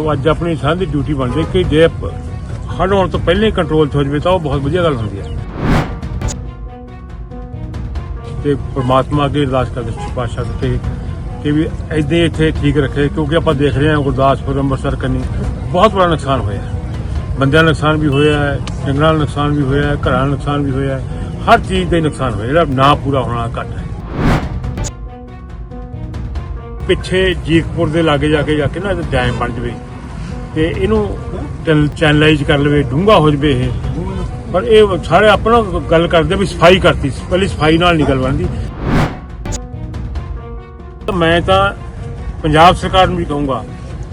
ਸੋ ਅੱਜ ਆਪਣੀ ਸਾਂਝੀ ਡਿਊਟੀ ਬਣਦੀ ਹੈ ਕਿ ਜੇ ਹੜ੍ਹ ਆਉਣ ਤੋਂ ਪਹਿਲਾਂ ਹੀ ਕੰਟਰੋਲ 'ਚ ਹੋ ਜਾਵੇ ਤਾਂ ਉਹ ਬਹੁਤ ਵਧੀਆ ਗੱਲ ਹੁੰਦੀ ਹੈ। ਤੇ ਪ੍ਰਮਾਤਮਾ ਅੱਗੇ ਅਰਦਾਸ ਕਰਦੇ ਸੱਚੇ ਪਾਤਸ਼ਾਹ ਤੇ ਕਿ ਵੀ ਏਦਾਂ ਹੀ ਇੱਥੇ ਠੀਕ ਰੱਖੇ, ਕਿਉਂਕਿ ਆਪਾਂ ਦੇਖ ਰਹੇ ਹਾਂ ਗੁਰਦਾਸਪੁਰ, ਅੰਮ੍ਰਿਤਸਰ, ਕੰਨੀ ਬਹੁਤ ਬੜਾ ਨੁਕਸਾਨ ਹੋਇਆ ਬੰਦਿਆਂ ਦਾ ਨੁਕਸਾਨ ਵੀ ਹੋਇਆ ਹੈ, ਜੰਗਲਾਂ ਦਾ ਨੁਕਸਾਨ ਵੀ ਹੋਇਆ ਹੈ, ਘਰਾਂ ਦਾ ਨੁਕਸਾਨ ਵੀ ਹੋਇਆ ਹੈ। ਹਰ ਚੀਜ਼ ਦਾ ਨੁਕਸਾਨ ਹੋਇਆ, ਜਿਹੜਾ ਨਾ ਪੂਰਾ ਹੋਣਾ ਘੱਟ ਹੈ। ਪਿੱਛੇ ਜੀਕਪੁਰ ਦੇ ਲਾਗੇ ਜਾ ਕੇ ਜਾ ਕੇ ਨਾ ਡੈਮ ਬਣ ਜਵੇ ਤੇ ਇਹਨੂੰ ਚੈਨਲਾਈਜ਼ ਕਰ ਲਵੇ, ਡੂੰਘਾ ਹੋ ਜਵੇ ਇਹ। ਪਰ ਇਹ ਸਾਰੇ ਆਪਣਾ ਗੱਲ ਕਰਦੇ ਵੀ ਸਫ਼ਾਈ ਕਰਤੀ ਪਹਿਲੀ ਸਫ਼ਾਈ ਨਾਲ ਨਹੀਂ ਗੱਲ ਬਣਦੀ। ਮੈਂ ਤਾਂ ਪੰਜਾਬ ਸਰਕਾਰ ਨੂੰ ਵੀ ਕਹੂੰਗਾ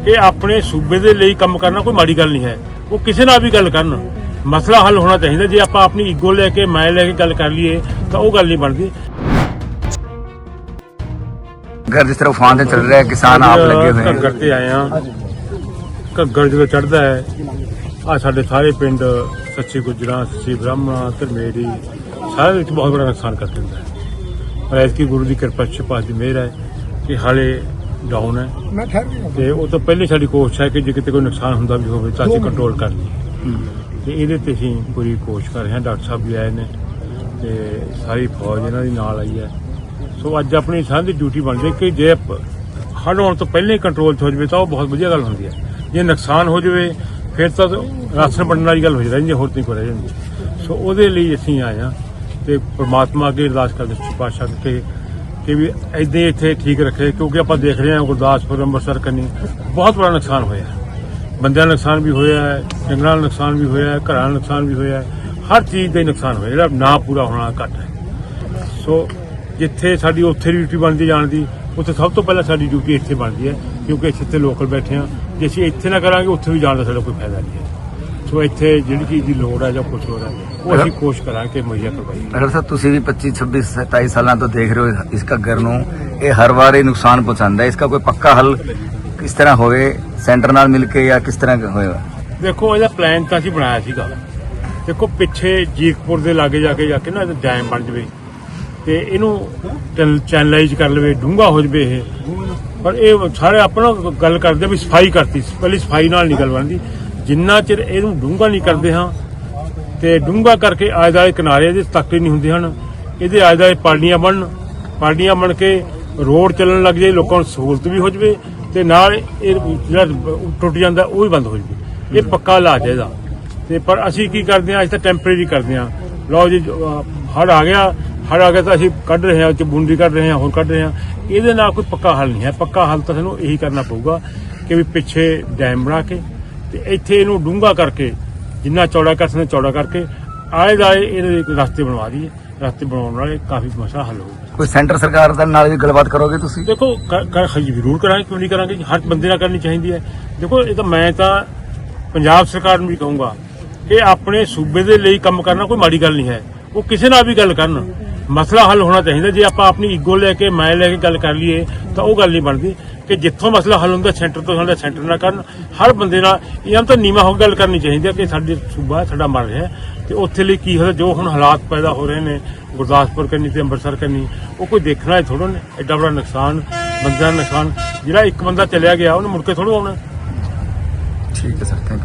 ਕਿ ਆਪਣੇ ਸੂਬੇ ਦੇ ਲਈ ਕੰਮ ਕਰਨਾ ਕੋਈ ਮਾੜੀ ਗੱਲ ਨਹੀਂ ਹੈ। ਉਹ ਕਿਸੇ ਨਾਲ ਵੀ ਗੱਲ ਕਰਨ। ਮਸਲਾ ਹੱਲ ਹੋਣਾ ਚਾਹੀਦਾ। ਜੇ ਆਪਾਂ ਆਪਣੀ ਈਗੋ ਲੈ ਕੇ, ਮੈਂ ਲੈ ਕੇ ਗੱਲ ਕਰ ਲਈਏ, ਤਾਂ ਉਹ ਗੱਲ ਨਹੀਂ ਬਣਦੀ। घर जिस तरह उफान से चल रहा है किसान आप लगे हुए ਘੱਗਰ हैं ਤੇ ਆਏ ਆ ਘੱਗਰ ਜਦੋਂ ਚੜਦਾ ਹੈ ਆ ਸਾਡੇ ਸਾਰੇ ਪਿੰਡ ਸੱਚੀ ਗੁਜਰਾਂ ਸੱਚੀ ਬ੍ਰਾਹਮਣਾ ਧਰਮੇੜੀ ਸਾਰੇ ਵਿੱਚ ਬਹੁਤ ਬੜਾ ਨੁਕਸਾਨ ਕਰ ਦਿੰਦਾ ਹੈ ਪਰ ਐਤਕੀ ਗੁਰੂ ਦੀ ਕਿਰਪਾ ਛਪਾ ਦੀ ਮਿਹਰ ਹੈ ਕਿ ਹਾਲੇ ਡਾਊਨ ਹੈ ਤੇ ਉਹ ਤੋਂ ਪਹਿਲੇ ਸਾਡੀ ਕੋਸ਼ਿਸ਼ ਹੈ ਕਿ ਜੇ ਕਿਤੇ ਕੋਈ ਨੁਕਸਾਨ ਹੁੰਦਾ ਵੀ ਹੋਵੇ ਤਾਂ ਅਸੀਂ ਕੰਟਰੋਲ ਕਰ ਲਈਏ ਤੇ ਇਹਦੇ ਤੇ ਅਸੀਂ ਪੂਰੀ ਕੋਸ਼ਿਸ਼ ਕਰ ਰਹੇ ਹਾਂ ਡਾਕਟਰ ਸਾਹਿਬ ਵੀ ਆਏ ਨੇ ਤੇ ਸਾਰੀ ਫੌਜ ਇਹਨਾਂ ਦੀ ਨਾਲ ਆਈ ਹੈ ਸੋ ਅੱਜ ਆਪਣੀ ਸਾਂਝ ਡਿਊਟੀ ਬਣਦੀ ਹੈ ਕਿ ਜੇ ਹੜ੍ਹ ਆਉਣ ਤੋਂ ਪਹਿਲਾਂ ਹੀ ਕੰਟਰੋਲ 'ਚ ਹੋ ਜਾਵੇ ਤਾਂ ਉਹ ਬਹੁਤ ਵਧੀਆ ਗੱਲ ਹੁੰਦੀ ਹੈ। ਜੇ ਨੁਕਸਾਨ ਹੋ ਜਾਵੇ, ਫਿਰ ਤਾਂ ਰਾਸ਼ਨ ਵੰਡਣ ਵਾਲੀ ਗੱਲ ਹੋ ਜਾਂਦੀ ਹੈ, ਹੋਰ ਨਹੀਂ ਕੋਈ ਰਹਿ ਜਾਂਦੀ। ਸੋ ਉਹਦੇ ਲਈ ਅਸੀਂ ਆਏ ਹਾਂ ਤੇ ਪ੍ਰਮਾਤਮਾ ਅੱਗੇ ਅਰਦਾਸ ਕਰਦੇ ਸੱਚੇ ਪਾਤਸ਼ਾਹ ਕਿ ਕਿ ਵੀ ਏਦਾਂ ਹੀ ਇੱਥੇ ਠੀਕ ਰੱਖੇ, ਕਿਉਂਕਿ ਆਪਾਂ ਦੇਖ ਰਹੇ ਹਾਂ ਗੁਰਦਾਸਪੁਰ, ਅੰਮ੍ਰਿਤਸਰ, ਕੰਨੀ ਬਹੁਤ ਬੜਾ ਨੁਕਸਾਨ ਹੋਇਆ ਬੰਦਿਆਂ ਦਾ ਨੁਕਸਾਨ ਵੀ ਹੋਇਆ ਹੈ ਜੰਗਲਾਂ ਦਾ ਨੁਕਸਾਨ ਵੀ ਹੋਇਆ ਹੈ, ਘਰਾਂ ਦਾ ਨੁਕਸਾਨ ਵੀ ਹੋਇਆ ਹੈ। ਹਰ ਚੀਜ਼ ਦਾ ਹੀ ਨੁਕਸਾਨ ਹੋਇਆ, ਜਿਹੜਾ ਨਾ ਪੂਰਾ ਹੋਣਾ ਘੱਟ ਹੈ। ਸੋ ਜਿੱਥੇ ਸਾਡੀ ਉੱਥੇ ਦੀ ਡਿਊਟੀ ਬਣਦੀ ਜਾਣ ਦੀ ਉੱਥੇ ਸਭ ਤੋਂ ਪਹਿਲਾਂ ਸਾਡੀ ਡਿਊਟੀ ਇੱਥੇ ਬਣਦੀ ਹੈ ਕਿਉਂਕਿ ਅਸੀਂ ਇੱਥੇ ਲੋਕਲ ਬੈਠੇ ਹਾਂ। ਜੇ ਅਸੀਂ ਇੱਥੇ ਨਾ ਕਰਾਂਗੇ ਉੱਥੇ ਵੀ ਜਾਣ ਦਾ ਸਾਡਾ ਕੋਈ ਫਾਇਦਾ ਨਹੀਂ ਹੈ। ਸੋ ਇੱਥੇ ਜਿਹੜੀ ਚੀਜ਼ ਦੀ ਲੋੜ ਹੈ ਜਾਂ ਕੁਝ ਹੋਰ ਹੈ ਉਹ ਅਸੀਂ ਕੋਸ਼ਿਸ਼ ਕਰਾਂਗੇ ਕਿ ਮੁਹੱਈਆ ਕਰਵਾਈਏ। ਡਾਕਟਰ ਸਾਹਿਬ ਤੁਸੀਂ ਵੀ 25 26 27 ਸਾਲਾਂ ਤੋਂ ਦੇਖ ਰਹੇ ਹੋ ਇਸ ਘੱਗਰ ਨੂੰ। ਇਹ ਹਰ ਵਾਰ ਹੀ ਨੁਕਸਾਨ ਪਹੁੰਚਾਉਂਦਾ ਹੈ। ਇਸका ਕੋਈ ਪੱਕਾ ਹੱਲ ਕਿਸ ਤਰ੍ਹਾਂ ਹੋਵੇ? ਸੈਂਟਰ ਨਾਲ ਮਿਲ ਕੇ ਜਾਂ ਕਿਸ ਤਰ੍ਹਾਂ ਹੋਏਗਾ? ਦੇਖੋ ਇਹਦਾ ਪਲਾਨ ਤਾਂ ਅਸੀਂ ਬਣਾਇਆ ਸੀਗਾ। ਦੇਖੋ ਪਿੱਛੇ ਜੀਕਪੁਰ ਦੇ ਲਾਗੇ ਜਾ ਕੇ ਜਾ ਕੇ ਨਾ ਡੈਮ ਬਣ ਜਵੇ। ਤੇ ਇਹਨੂੰ ਚੈਨਲਾਈਜ਼ ਕਰ ਲਵੇ, ਡੂੰਘਾ ਹੋ ਜਵੇ ਇਹ। ਪਰ ਇਹ ਸਾਰੇ ਆਪਣਾ ਗੱਲ ਕਰਦੇ ਵੀ ਸਫ਼ਾਈ ਕਰਤੀ। ਪਹਿਲੀ ਸਫ਼ਾਈ ਨਾਲ ਨਹੀਂ ਗੱਲ ਬਣਦੀ। ਜਿੰਨਾ ਚਿਰ ਇਹਨੂੰ ਡੂੰਘਾ ਨਹੀਂ ਕਰਦੇ ਹਾਂ, ਤੇ ਡੂੰਘਾ ਕਰਕੇ ਆਇਦਾਏ ਕਿਨਾਰੇ ਇਹਦੇ ਤੱਕ ਹੀ ਨਹੀਂ ਹੁੰਦੇ ਹਨ। ਇਹਦੇ ਆਇਦਾਏ ਪਾਲੀਆਂ ਬਣਨ। ਪਾਲੀਆਂ ਬਣ ਕੇ ਰੋਡ ਚੱਲਣ ਲੱਗ ਜਾਏ, ਲੋਕਾਂ ਨੂੰ ਸਹੂਲਤ ਵੀ ਹੋ ਜਵੇ, ਤੇ ਨਾਲ ਇਹ ਜਿਹੜਾ ਟੁੱਟ ਜਾਂਦਾ, ਉਹ ਵੀ ਬੰਦ ਹੋ ਜਵੇ। ਇਹ ਪੱਕਾ ਇਲਾਜ ਹੈ ਇਹਦਾ। ਤੇ ਪਰ ਅਸੀਂ ਕੀ ਕਰਦੇ ਹਾਂ ਅੱਜ ਤਾਂ ਟੈਂਪਰੇਰੀ ਕਰਦੇ ਹਾਂ। ਲਓ ਜੀ ਹੜ ਆ ਗਿਆ ਹੜ ਆ ਗਿਆ ਤਾਂ ਅਸੀਂ ਕੱਢ ਰਹੇ ਹਾਂ 'ਚ ਬੂੰਦੀ ਕੱਢ ਰਹੇ ਹਾਂ ਹੋਰ ਕੱਢ ਰਹੇ ਹਾਂ। ਇਹਦੇ ਨਾਲ ਕੋਈ ਪੱਕਾ ਹੱਲ ਨਹੀਂ ਹੈ। ਪੱਕਾ ਹੱਲ ਤਾਂ ਸਾਨੂੰ ਇਹੀ ਕਰਨਾ ਪਊਗਾ ਕਿ ਵੀ ਪਿੱਛੇ ਡੈਮ ਬਣਾ ਕੇ ਤੇ ਇੱਥੇ ਇਹਨੂੰ ਡੂੰਘਾ ਕਰਕੇ ਜਿੰਨਾ ਚੌੜਾ ਕਰ ਸਕਦੇ ਚੌੜਾ ਕਰਕੇ ਆਲੇ ਦਾਲੇ ਇਹਦੇ ਇੱਕ ਰਸਤੇ ਬਣਵਾ ਦਈਏ। ਰਸਤੇ ਬਣਾਉਣ ਨਾਲ ਕਾਫੀ ਮਸਲਾ ਹੱਲ ਹੋਊਗਾ। ਕੋਈ ਸੈਂਟਰ ਸਰਕਾਰ ਦੇ ਨਾਲ ਵੀ ਗੱਲਬਾਤ ਕਰੋਗੇ ਤੁਸੀਂ? ਦੇਖੋ ਕਰ ਜ਼ਰੂਰ ਕਰਾਂਗੇ ਕਿਉਂ ਨਹੀਂ ਕਰਾਂਗੇ? ਹਰ ਬੰਦੇ ਨਾਲ ਕਰਨੀ ਚਾਹੀਦੀ ਹੈ। ਦੇਖੋ ਇਹ ਤਾਂ ਮੈਂ ਤਾਂ ਪੰਜਾਬ ਸਰਕਾਰ ਨੂੰ ਵੀ ਕਹੂੰਗਾ ਕਿ ਆਪਣੇ ਸੂਬੇ ਦੇ ਲਈ ਕੰਮ ਕਰਨਾ ਕੋਈ ਮਾੜੀ ਗੱਲ ਨਹੀਂ ਹੈ। ਉਹ ਕਿਸੇ ਨਾਲ ਵੀ ਗੱਲ ਕਰਨ। ਮਸਲਾ ਹੱਲ ਹੋਣਾ ਚਾਹੀਦਾ। ਜੇ ਆਪਾਂ ਆਪਣੀ ਈਗੋ ਲੈ ਕੇ, ਮੈਂ ਲੈ ਕੇ ਗੱਲ ਕਰ ਲਈਏ, ਤਾਂ ਉਹ ਗੱਲ ਨਹੀਂ ਬਣਦੀ ਕਿ ਜਿੱਥੋਂ ਮਸਲਾ ਹੱਲ ਹੁੰਦਾ ਸੈਂਟਰ ਤੋਂ ਸਾਡਾ ਸੈਂਟਰ ਨਾਲ ਕਰਨ। ਹਰ ਬੰਦੇ ਨਾਲ ਇਹਨਾਂ ਤਾਂ ਨੀਵਾ ਹੋ ਕੇ ਗੱਲ ਕਰਨੀ ਚਾਹੀਦੀ ਹੈ ਕਿ ਸਾਡੇ ਸੂਬਾ ਸਾਡਾ ਮਰ ਰਿਹਾ ਹੈ ਤੇ ਉੱਥੇ ਲਈ ਕੀ ਹੋਇਆ ਜੋ ਹੁਣ ਹਾਲਾਤ ਪੈਦਾ ਹੋ ਰਹੇ ਨੇ, ਗੁਰਦਾਸਪੁਰ ਕਰਨੀ ਤੇ ਅੰਮ੍ਰਿਤਸਰ ਕਰਨੀ ਉਹ ਕੋਈ ਦੇਖਣਾ ਥੋੜਾ ਨੇ। ਐਡਾ ਬੜਾ ਨੁਕਸਾਨ, ਬੰਦਿਆਂ ਦਾ ਨੁਕਸਾਨ। ਜਿਹੜਾ ਇੱਕ ਬੰਦਾ ਚਲਿਆ ਗਿਆ, ਉਹਨੂੰ ਮੁੜ ਕੇ ਥੋੜਾ ਆਉਣਾ ਠੀਕ ਹੈ ਸਰ ਥੈਂਕ ਯੂ